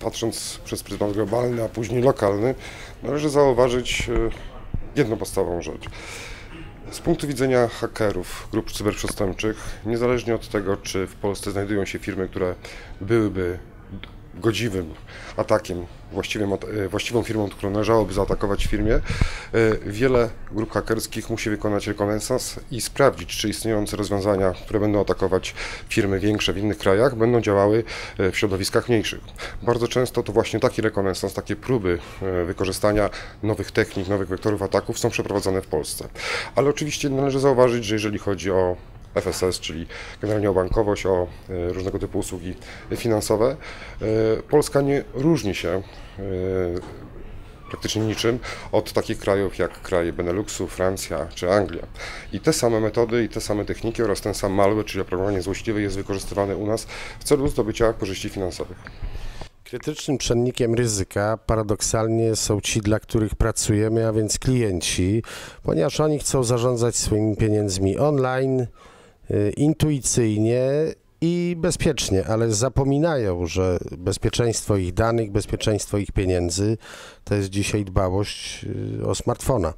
patrząc przez pryzmat globalny, a później lokalny, należy zauważyć e, jedną podstawową rzecz. Z punktu widzenia hakerów, grup cyberprzestępczych, niezależnie od tego, czy w Polsce znajdują się firmy, które byłyby godziwym atakiem, właściwym, e, właściwą firmą, którą należałoby zaatakować w firmie, e, wiele grup hakerskich musi wykonać rekonesans i sprawdzić, czy istniejące rozwiązania, które będą atakować firmy większe w innych krajach, będą działały e, w środowiskach mniejszych. Bardzo często to właśnie taki rekonesans, takie próby wykorzystania nowych technik, nowych wektorów ataków są przeprowadzane w Polsce. Ale oczywiście należy zauważyć, że jeżeli chodzi o FSS, czyli generalnie o bankowość, o e, różnego typu usługi finansowe. E, Polska nie różni się e, praktycznie niczym od takich krajów jak kraje Beneluxu, Francja czy Anglia. I te same metody i te same techniki oraz ten sam malware, czyli oprogramowanie złośliwe jest wykorzystywany u nas w celu zdobycia korzyści finansowych. Krytycznym czynnikiem ryzyka paradoksalnie są ci, dla których pracujemy, a więc klienci, ponieważ oni chcą zarządzać swoimi pieniędzmi online, intuicyjnie i bezpiecznie, ale zapominają, że bezpieczeństwo ich danych, bezpieczeństwo ich pieniędzy to jest dzisiaj dbałość y, o smartfona.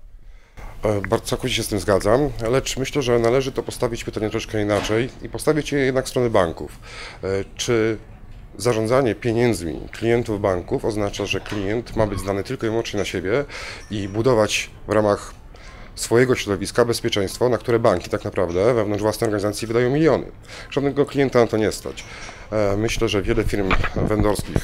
E, całkowicie się z tym zgadzam, lecz myślę, że należy to postawić pytanie troszkę inaczej i postawić je jednak w stronę banków. E, czy zarządzanie pieniędzmi klientów banków oznacza, że klient ma być zdany tylko i wyłącznie na siebie i budować w ramach swojego środowiska bezpieczeństwo, na które banki tak naprawdę wewnątrz własnej organizacji wydają miliony. Żadnego klienta na to nie stać. E, myślę, że wiele firm vendorskich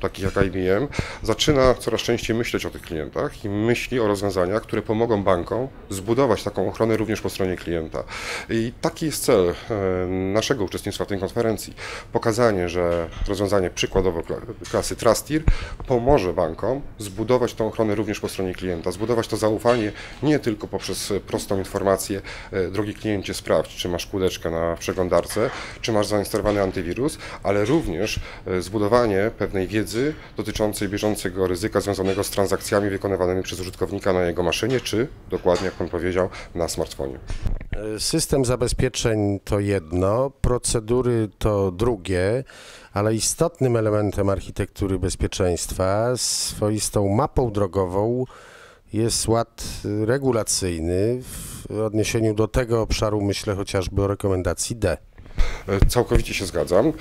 takich jak IBM, zaczyna coraz częściej myśleć o tych klientach i myśli o rozwiązaniach, które pomogą bankom zbudować taką ochronę również po stronie klienta. I taki jest cel e, naszego uczestnictwa w tej konferencji. Pokazanie, że rozwiązanie przykładowo klasy Trustir pomoże bankom zbudować tą ochronę również po stronie klienta, zbudować to zaufanie nie tylko poprzez prostą informację, e, drogi kliencie sprawdź, czy masz kółeczkę na przeglądarce, czy masz zainstalowany antywirus, ale również e, zbudowanie pewnej wiedzy wiedzy dotyczącej bieżącego ryzyka związanego z transakcjami wykonywanymi przez użytkownika na jego maszynie, czy dokładnie, jak Pan powiedział, na smartfonie. System zabezpieczeń to jedno, procedury to drugie, ale istotnym elementem architektury bezpieczeństwa, swoistą mapą drogową jest ład regulacyjny. W odniesieniu do tego obszaru myślę chociażby o rekomendacji D. Całkowicie się zgadzam,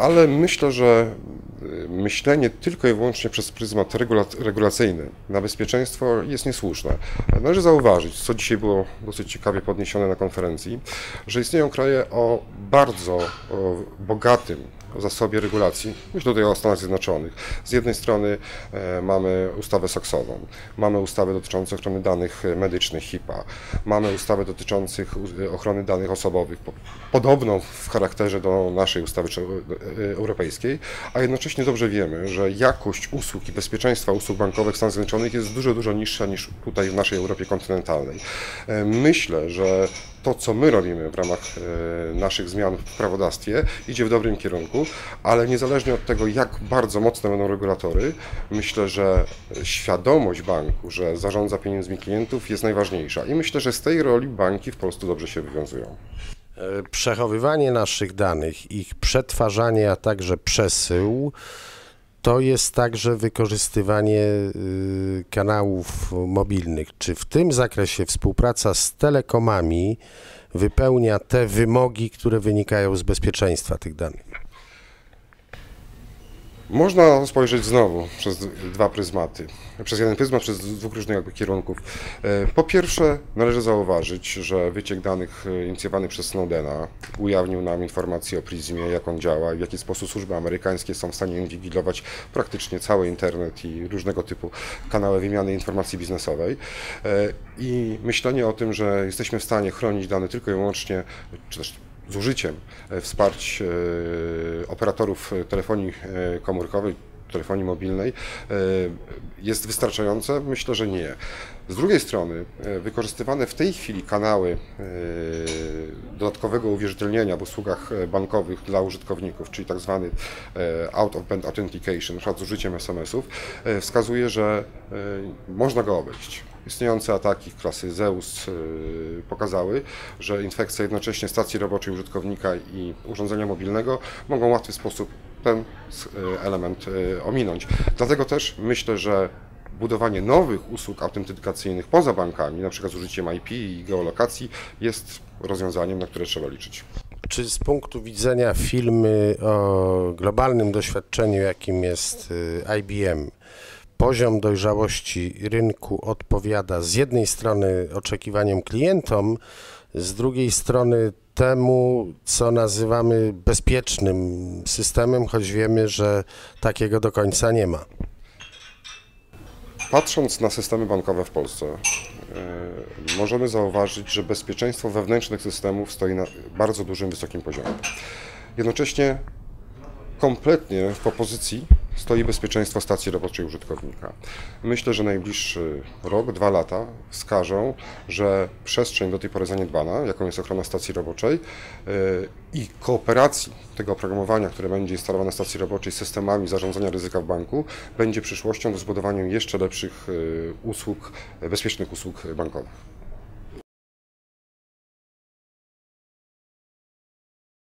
ale myślę, że y, myślenie tylko i wyłącznie przez pryzmat regulacyjny na bezpieczeństwo jest niesłuszne. Należy zauważyć, co dzisiaj było dosyć ciekawie podniesione na konferencji, że istnieją kraje o bardzo bogatym zasobie regulacji. Myślę tutaj o Stanach Zjednoczonych. Z jednej strony e, mamy ustawę saksową, mamy ustawy dotyczące ochrony danych medycznych HIPAA, mamy ustawę dotyczących ochrony danych osobowych, podobną w charakterze do naszej ustawy e, europejskiej, a jednocześnie dobrze wiemy, że jakość usług i bezpieczeństwa usług bankowych w Stanach Zjednoczonych jest dużo, dużo niższa niż tutaj w naszej Europie kontynentalnej. E, myślę, że to, co my robimy w ramach e, naszych zmian w prawodawstwie, idzie w dobrym kierunku, ale niezależnie od tego, jak bardzo mocne będą regulatory, myślę, że świadomość banku, że zarządza pieniędzmi klientów jest najważniejsza i myślę, że z tej roli banki w Polsce dobrze się wywiązują. Przechowywanie naszych danych, ich przetwarzanie, a także przesył to jest także wykorzystywanie y, kanałów mobilnych. Czy w tym zakresie współpraca z telekomami wypełnia te wymogi, które wynikają z bezpieczeństwa tych danych? Można spojrzeć znowu przez dwa pryzmaty, przez jeden pryzmat, przez dwóch różnych jakby kierunków. E, po pierwsze, należy zauważyć, że wyciek danych e, inicjowany przez Snowdena ujawnił nam informacje o Prismie, jak on działa i w jaki sposób służby amerykańskie są w stanie inwigilować praktycznie cały internet i różnego typu kanały wymiany informacji biznesowej. E, I myślenie o tym, że jesteśmy w stanie chronić dane tylko i wyłącznie, czy też z użyciem e, wsparć e, operatorów telefonii e, komórkowej, telefonii mobilnej jest wystarczające? Myślę, że nie. Z drugiej strony, wykorzystywane w tej chwili kanały dodatkowego uwierzytelnienia w usługach bankowych dla użytkowników, czyli tak zwany out of band authentication, np. z użyciem SMS-ów, wskazuje, że można go obejść. Istniejące ataki klasy Zeus y, pokazały, że infekcja jednocześnie stacji roboczej użytkownika i urządzenia mobilnego mogą w łatwy sposób ten e, element e, ominąć. Dlatego też myślę, że budowanie nowych usług autentykacyjnych poza bankami, na przykład z użyciem IP i geolokacji, jest rozwiązaniem, na które trzeba liczyć. Czy z punktu widzenia firmy o globalnym doświadczeniu, jakim jest y, IBM, poziom dojrzałości rynku odpowiada z jednej strony oczekiwaniom klientom, z drugiej strony temu, co nazywamy bezpiecznym systemem, choć wiemy, że takiego do końca nie ma. Patrząc na systemy bankowe w Polsce, e, możemy zauważyć, że bezpieczeństwo wewnętrznych systemów stoi na bardzo dużym, wysokim poziomie. Jednocześnie kompletnie w propozycji stoi bezpieczeństwo stacji roboczej użytkownika. Myślę, że najbliższy rok, dwa lata wskażą, że przestrzeń do tej pory zaniedbana, jaką jest ochrona stacji roboczej yy, i kooperacji tego oprogramowania, które będzie instalowane na stacji roboczej z systemami zarządzania ryzyka w banku, będzie przyszłością do zbudowania jeszcze lepszych yy, usług, bezpiecznych usług bankowych.